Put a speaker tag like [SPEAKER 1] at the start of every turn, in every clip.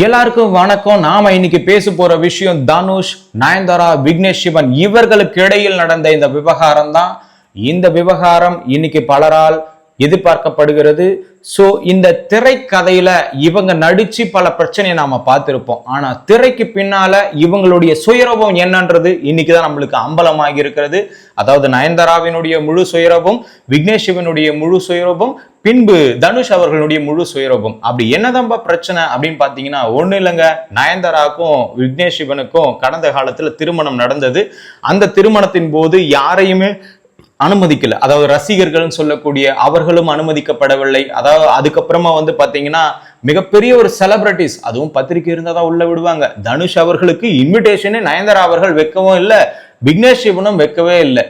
[SPEAKER 1] எல்லாருக்கும் வணக்கம். நாம இன்னைக்கு பேச போற விஷயம் தனுஷ் நயன்தாரா விக்னேஷ் சிவன். இவர்களுக்கு இடையில் நடந்த இந்த விவகாரம் தான் இந்த விவகாரம் இன்னைக்கு பலரால் எதிர்பார்க்கப்படுகிறது. ஸோ இந்த திரைக்கதையில இவங்க நடிச்சு பல பிரச்சனையை நாம பார்த்துருப்போம். ஆனா திரைக்கு பின்னால இவங்களுடைய சுயரபம் என்னன்றது இன்னைக்கு தான் நம்மளுக்கு அம்பலமாகி இருக்கிறது. அதாவது நயன்தாராவினுடைய முழு சுயரபம் விக்னேஷ் சிவனுடைய முழு சுயரபம் பின்பு தனுஷ் அவர்களுடைய முழு சுயரூபம். அப்படி என்னதான்பா பிரச்சனை அப்படின்னு பாத்தீங்கன்னா ஒண்ணு இல்லைங்க. நயன்தாராக்கும் விக்னேஷ் சிவனுக்கும் கடந்த காலத்துல திருமணம் நடந்தது. அந்த திருமணத்தின் போது யாரையுமே அனுமதிக்கல. அதாவது ரசிகர்கள்னு சொல்லக்கூடிய அவர்களும் அனுமதிக்கப்படவில்லை. அதாவது அதுக்கப்புறமா வந்து பாத்தீங்கன்னா மிகப்பெரிய ஒரு செலிபிரிட்டிஸ் அதுவும் பத்திரிக்கை இருந்தால் தான் உள்ள விடுவாங்க. தனுஷ் அவர்களுக்கு இன்விடேஷனே நயன்தாரா அவர்கள் வைக்கவும் இல்லை விக்னேஷ் சிவனும் வைக்கவே இல்லை.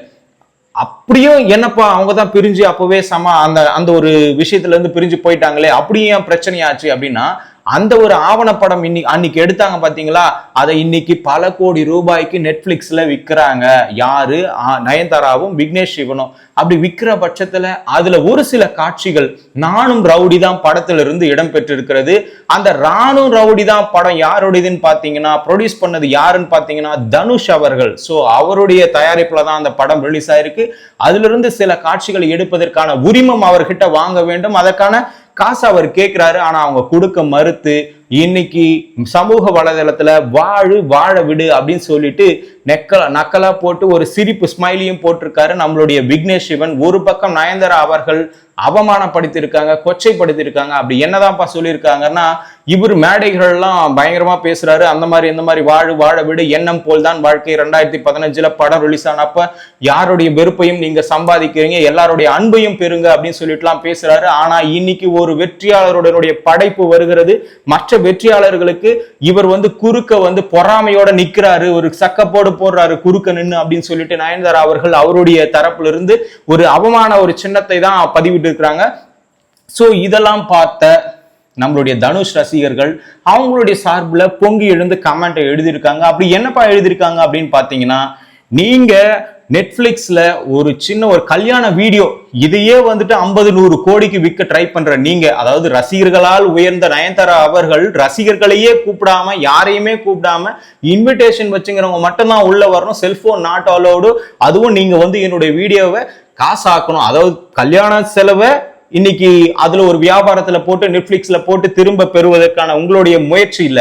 [SPEAKER 1] அப்படியும் என்னப்பா அவங்க தான் பிரிஞ்சு அப்பவே சம அந்த அந்த ஒரு விஷயத்துல இருந்து பிரிஞ்சு போயிட்டாங்களே அப்படியும் பிரச்சனையாச்சு அப்படின்னா அந்த ஒரு ஆவணப்படம் இன்னைக்கு அன்னைக்கு எடுத்தாங்க பாத்தீங்களா? அதை இன்னைக்கு பல கோடி ரூபாய்க்கு நெட்ஃபிளிக்ஸ்ல விற்கிறாங்க யாரு? நயன்தாராவும் விக்னேஷ் சிவனும். அப்படி விற்கிற பட்சத்துல அதுல ஒரு சில காட்சிகள் நானும் ரவுடி தான் படத்துல இருந்து இடம் பெற்றிருக்கிறது. அந்த ராணும் ரவுடி தான் படம் யாருடையதுன்னு பாத்தீங்கன்னா ப்ரொடியூஸ் பண்ணது யாருன்னு பாத்தீங்கன்னா தனுஷ் அவர்கள். சோ அவருடைய தயாரிப்புல தான் அந்த படம் ரிலீஸ் ஆயிருக்கு. அதுல இருந்து சில காட்சிகளை எடுப்பதற்கான உரிமம் அவர்கிட்ட வாங்க வேண்டும். அதற்கான காசு அவர் கேட்கிறாரு ஆனா அவங்க கொடுக்க மறுத்து இன்னைக்கு சமூக வலைதளத்துல வாழு வாழ விடு அப்படின்னு சொல்லிட்டு நெக்கல நக்கலா போட்டு ஒரு சிரிப்பு ஸ்மைலியும் போட்டிருக்காரு நம்மளுடைய விக்னேஷ் சிவன். ஒரு பக்கம் நயன்தாரா அவர்கள் அவமானப்படுத்தியிருக்காங்க கொச்சைப்படுத்தியிருக்காங்க அப்படி என்னதான்ப்பா சொல்லியிருக்காங்கன்னா இவர் மேடைகள்லாம் பயங்கரமா பேசுறாரு. அந்த மாதிரி இந்த மாதிரி வாழு வாழ விடு எண்ணம் போல் தான் வாழ்க்கை ரெண்டாயிரத்தி பதினஞ்சுல படம் ரிலீஸ் ஆனப்ப யாருடைய வெறுப்பையும் நீங்க சம்பாதிக்கிறீங்க எல்லாருடைய அன்பையும் பெறுங்க அப்படின்னு சொல்லிட்டுலாம் பேசுறாரு. ஆனா இன்னைக்கு ஒரு வெற்றியாளருடைய படைப்பு வருகிறது. மற்ற வெற்றியாளர்களுக்கு இவர் வந்து குறுக்க வந்து பொறாமையோட நிக்கிறாரு ஒரு சக்கப்போடு போடுறாரு குறுக்க நின்னு அப்படின்னு சொல்லிட்டு நயன்தாரா அவர்கள் அவருடைய தரப்புல இருந்து ஒரு அவமான ஒரு சின்னத்தை தான் பதிவிட்டு இருக்கிறாங்க சோ இதெல்லாம் பார்த்த நம்மளுடைய தனுஷ் ரசிகர்கள் அவங்களுடைய சார்பில் பொங்கி எழுந்து கமெண்ட்டை எழுதியிருக்காங்க. அப்படி என்னப்பா எழுதியிருக்காங்க அப்படின்னு பார்த்தீங்கன்னா நீங்க நெட்ஃப்ளிக்ஸில் ஒரு சின்ன ஒரு கல்யாண வீடியோ இதையே வந்துட்டு ஐம்பது நூறு கோடிக்கு விற்க ட்ரை பண்ற நீங்க அதாவது ரசிகர்களால் உயர்ந்த நயன்தாரா அவர்கள் ரசிகர்களையே கூப்பிடாம யாரையுமே கூப்பிடாம இன்விடேஷன் வச்சுங்கிறவங்க மட்டும்தான் உள்ள வரணும். செல்போன் நாட் அலோடு அதுவும் நீங்க வந்து என்னுடைய வீடியோவை காசாக்கணும். அதாவது கல்யாண செலவை இன்னைக்கு அதுல ஒரு வியாபாரத்துல போட்டு நெட்ஃபிளிக்ஸ்ல போட்டு திரும்ப பெறுவதற்கான உங்களுடைய முயற்சியில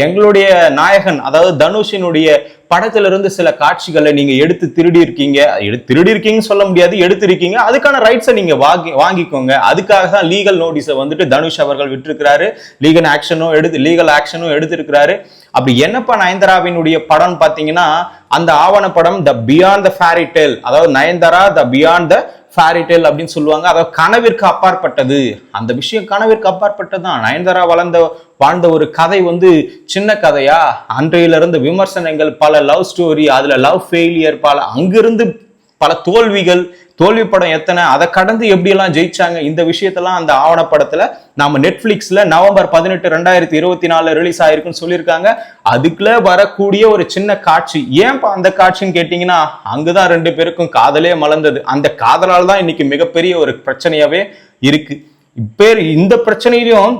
[SPEAKER 1] எங்களுடைய நாயகன் அதாவது தனுஷினுடைய படத்துல இருந்து சில காட்சிகளை நீங்க எடுத்து திருடி இருக்கீங்க எடுத்து திருடி இருக்கீங்கன்னு சொல்ல முடியாது எடுத்திருக்கீங்க. அதுக்கான ரைட்ஸை நீங்க வாங்கி வாங்கிக்கோங்க. அதுக்காக தான் லீகல் நோட்டீஸை வந்துட்டு தனுஷ் அவர்கள் விட்டுருக்கிறாரு. லீகல் ஆக்ஷனும் எடுத்து லீகல் ஆக்ஷனும் எடுத்திருக்கிறாரு. அப்படி என்னப்பா நயன்தாராவினுடைய படம் பாத்தீங்கன்னா அந்த ஆவணப்படம் the beyond the fairy tale அதாவது Nayanthara the beyond the fairy tale அப்படின்னு சொல்லுவாங்க. அதாவது கனவிற்கு அப்பாற்பட்டது. அந்த விஷயம் கனவிற்கு அப்பாற்பட்டது தான் நயன்தாரா வளர்ந்த வாழ்ந்த ஒரு கதை வந்து சின்ன கதையா? அன்றையில இருந்து விமர்சனங்கள் பல லவ் ஸ்டோரி அதுல லவ் ஃபெயிலியர் பல அங்கிருந்து பல தோல்விகள் தோல்வி படம் எத்தனை அதை கடந்து எப்படியெல்லாம் ஜெயிச்சாங்க இந்த விஷயத்தெல்லாம் அந்த ஆவணப்படத்துல நம்ம நெட்ஃபிளிக்ஸ்ல நவம்பர் பதினெட்டு ரெண்டாயிரத்தி இருபத்தி நாலுல ரிலீஸ் ஆயிருக்குன்னு சொல்லியிருக்காங்க. அதுக்குள்ள வரக்கூடிய ஒரு சின்ன காட்சி. ஏன்பா அந்த காட்சின்னு கேட்டீங்கன்னா அங்குதான் ரெண்டு பேருக்கும் காதலே மலர்ந்தது. அந்த காதலால் தான் இன்னைக்கு மிகப்பெரிய ஒரு பிரச்சனையாவே இருக்கு. இப்பேர் இந்த பிரச்சனையிலும்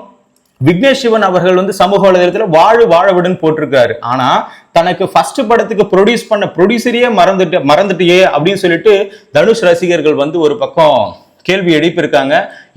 [SPEAKER 1] விக்னேஷ் சிவன் அவர்கள் வந்து சமூக வலைதளத்தில் வாழு வாழ விடுன்னு போட்டிருக்காரு. ஆனா தனக்கு ஃபர்ஸ்ட் படத்துக்கு ப்ரொடியூஸ் பண்ண ப்ரொடியூசரையே மறந்துட்டு மறந்துட்டியே அப்படின்னு சொல்லிட்டு தனுஷ் ரசிகர்கள் வந்து ஒரு பக்கம் கேள்வி எழுப்பியிருக்காங்க.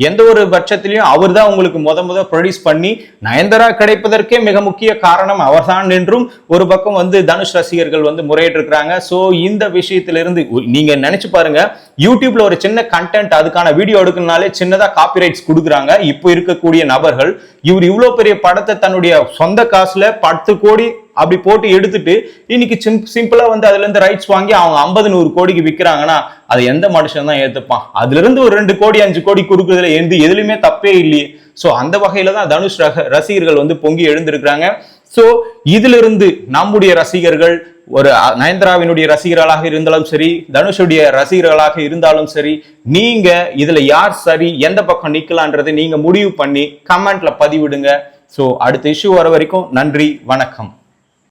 [SPEAKER 1] எந்த ஒரு பட்சத்திலையும் அவர் தான் உங்களுக்கு முத முத ப்ரொடியூஸ் பண்ணி நயன்தாரா கிடைப்பதற்கே மிக முக்கிய காரணம் அவர்தான் என்றும் ஒரு பக்கம் வந்து தனுஷ் ரசிகர்கள் வந்து முறையிட்டிருக்கிறாங்க. ஸோ இந்த விஷயத்திலிருந்து நீங்க நினைச்சு பாருங்க யூடியூப்ல ஒரு சின்ன கண்டென்ட் அதுக்கான வீடியோ எடுக்கணும்னாலே சின்னதாக காப்பிரைட்ஸ் கொடுக்குறாங்க. இப்போ இருக்கக்கூடிய நபர்கள் இவர் இவ்வளோ பெரிய படத்தை தன்னுடைய சொந்த காசுல பத்து கோடி அப்படி போட்டு எடுத்துட்டு இன்னைக்கு சிம் சிம்பிளா வந்து அதுல இருந்து ரைட்ஸ் வாங்கி அவங்க ஐம்பது நூறு கோடிக்கு விற்கிறாங்கன்னா அதை எந்த மனுஷன் தான் ஏத்துப்பான்? அதுல இருந்து ஒரு ரெண்டு கோடி அஞ்சு கோடி கொடுக்குறதுல எந்த எதுலையுமே தப்பே இல்லையே. சோ அந்த வகையில தான் தனுஷ் ரக- ரசிகர்கள் வந்து பொங்கி எழுந்திருக்கிறாங்க. சோ இதிலிருந்து நம்முடைய ரசிகர்கள் ஒரு நயன்தாராவினுடைய ரசிகர்களாக இருந்தாலும் சரி தனுஷுடைய ரசிகர்களாக இருந்தாலும் சரி நீங்க இதுல யார் சரி எந்த பக்கம் நிக்கலான்றதை நீங்க முடிவு பண்ணி கமெண்ட்ல பதிவிடுங்க. ஸோ அடுத்த இஷ்யூ வர வரைக்கும் நன்றி வணக்கம்.